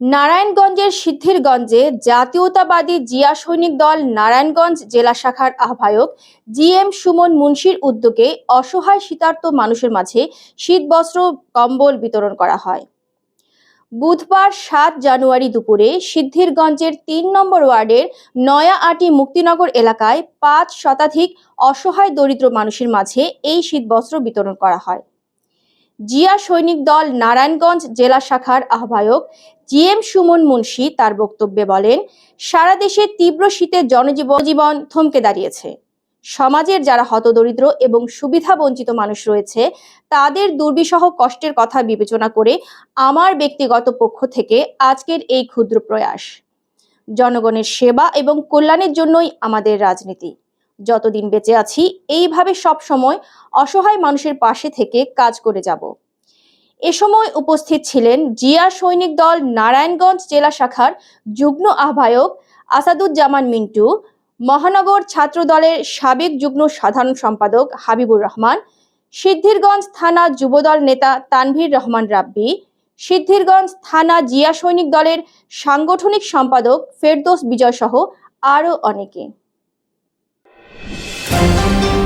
নারায়ণগঞ্জের সিদ্ধিরগঞ্জে জাতীয়তাবাদী জিয়া সৈনিক দল নারায়ণগঞ্জ জেলা শাখার আহ্বায়ক জি এম সুমন মুন্সির উদ্যোগে অসহায় শীতার্ত মানুষের মাঝে শীতবস্ত্র, কম্বল বিতরণ করা হয়। বুধবার সাত জানুয়ারি দুপুরে সিদ্ধিরগঞ্জের তিন নম্বর ওয়ার্ডের নয়া আটি মুক্তিনগর এলাকায় পাঁচ শতাধিক অসহায় দরিদ্র মানুষের মাঝে এই শীতবস্ত্র বিতরণ করা হয়। জিয়া সৈনিক দল নারায়ণগঞ্জ জেলা শাখার আহ্বায়ক জি এম সুমন মুন্সি তার বক্তব্যে বলেন, সারা দেশে তীব্র শীতে জনজীবন জীবন থমকে দাঁড়িয়েছে। সমাজের যারা হতদরিদ্র এবং সুবিধা বঞ্চিত মানুষ রয়েছে, তাদের দুর্বিষহ কষ্টের কথা বিবেচনা করে আমার ব্যক্তিগত পক্ষ থেকে আজকের এই ক্ষুদ্র প্রয়াস। জনগণের সেবা এবং কল্যাণের জন্যই আমাদের রাজনীতি। যতদিন বেঁচে আছি, এইভাবে সব সময় অসহায় মানুষের পাশে থেকে কাজ করে যাব। এ সময় উপস্থিত ছিলেন জিয়া সৈনিক দল নারায়ণগঞ্জ জেলা শাখার যুগ্ম আহ্বায়ক আসাদুজ্জামান মিন্টু, মহানগর ছাত্র দলের সাবেক যুগ্ম সাধারণ সম্পাদক হাবিবুর রহমান, সিদ্ধিরগঞ্জ থানা যুবদল নেতা তানভীর রহমান রাব্বি, সিদ্ধিরগঞ্জ থানা জিয়া সৈনিক দলের সাংগঠনিক সম্পাদক ফেরদোস বিজয় সহ আরও অনেকে। Thank you.